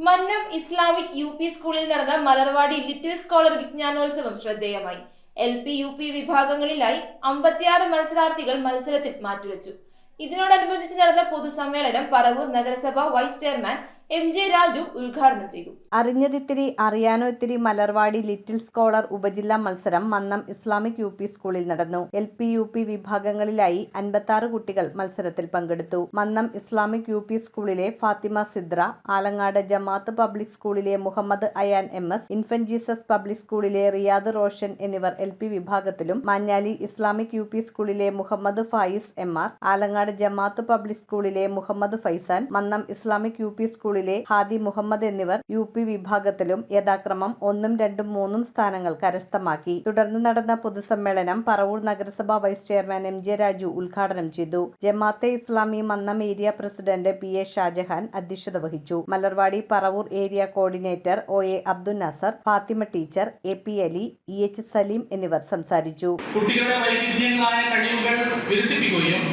Mannam Islamic U P സ്കൂളിൽ നടന്ന Malarvadi little scholar വിജ്ഞാനോത്സവം ശ്രദ്ധേയമായി. എൽ പി യു പി വിഭാഗങ്ങളിലായി അമ്പത്തിയാറ് മത്സരാർത്ഥികൾ മത്സരത്തിൽ മാറ്റിവെച്ചു ഇതിനോടനുബന്ധിച്ച് നടന്ന പൊതുസമ്മേളനം പറവൂർ നഗരസഭ vice chairman M J Raju ഉദ്ഘാടനം ചെയ്തു. അറിഞ്ഞതിത്തിരി അറിയാനോ ഇത്തിരി മലർവാടി ലിറ്റിൽ സ്കോളർ ഉപജില്ലാ മത്സരം മന്നം ഇസ്ലാമിക് യു പി സ്കൂളിൽ നടന്നു. എൽ പി യു പി വിഭാഗങ്ങളിലായി അൻപത്തി കുട്ടികൾ മത്സരത്തിൽ പങ്കെടുത്തു. മന്നം ഇസ്ലാമിക് യു പി സ്കൂളിലെ ഫാത്തിമ സിദ്ര ആലങ്ങാട് ജമാഅത്ത് പബ്ലിക് സ്കൂളിലെ Muhammad Ayan M S infant Jesus public സ്കൂളിലെ റിയാദ് റോഷൻ എന്നിവർ എൽ പി വിഭാഗത്തിലും മാഞ്ഞാലി ഇസ്ലാമിക് യു പി സ്കൂളിലെ Muhammad Faiz M R Alangad Jamaat public സ്കൂളിലെ Muhammad Faizan Mannam Islamic U P സ്കൂളിലെ ഹാദി മുഹമ്മദ് എന്നിവർ യു പി വിഭാഗത്തിലും യഥാക്രമം ഒന്നും രണ്ടും മൂന്നും സ്ഥാനങ്ങൾ കരസ്ഥമാക്കി. തുടർന്ന് നടന്ന പൊതുസമ്മേളനം പറവൂർ നഗരസഭാ vice chairman M J Raju ഉദ്ഘാടനം ചെയ്തു. Jamaate Islami Mannam area president P A Shajahan അധ്യക്ഷത വഹിച്ചു. Malarvadi Paravur area coordinator O A Abdul Nasar Fathima teacher A P Ali E H Saleem എന്നിവർ സംസാരിച്ചു. കുട്ടികളുടെ വൈവിധ്യങ്ങളായ കഴിവുകൾ വികസിപ്പിക്കുകയും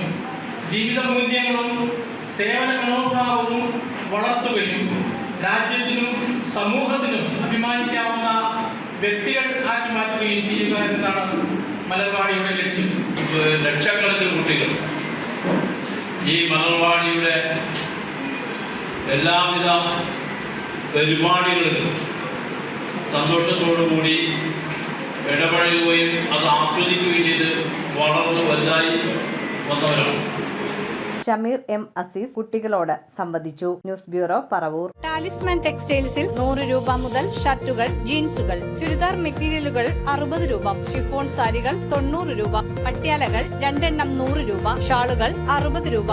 ജീവിത മൂല്യങ്ങളും സേവന മനോഭാവവും വളർത്തുകയും രാജ്യത്തിനും സമൂഹത്തിനും അഭിമാനിക്കാവുന്ന വ്യക്തികൾ ആക്കി മാറ്റുകയും ചെയ്യുക എന്നതാണ് മലർവാടിയുടെ ലക്ഷ്യം. ലക്ഷക്കണക്കിന് കുട്ടികൾ. ഈ മലർവാടിയുടെ എല്ലാവിധ പരിപാടികളിലും സന്തോഷത്തോടുകൂടി ഇടപഴകുകയും അത് ആസ്വദിക്കുകയും ചെയ്ത് വളർന്നു വലുതായി വന്നവരാണ്. ഷമീർ എം അസീസ് കുട്ടികളോട് സംവദിച്ചു. News bureau Paravur. ടാലിസ്മാൻ ടെക്സ്റ്റൈൽസിൽ നൂറ് രൂപ മുതൽ ഷർട്ടുകൾ ജീൻസുകൾ ചുരിദാർ മെറ്റീരിയലുകൾ അറുപത് രൂപ ഷിഫോൺ സാരികൾ തൊണ്ണൂറ് രൂപ പട്യാലകൾ രണ്ടെണ്ണം നൂറ് രൂപ ഷാളുകൾ അറുപത് രൂപ.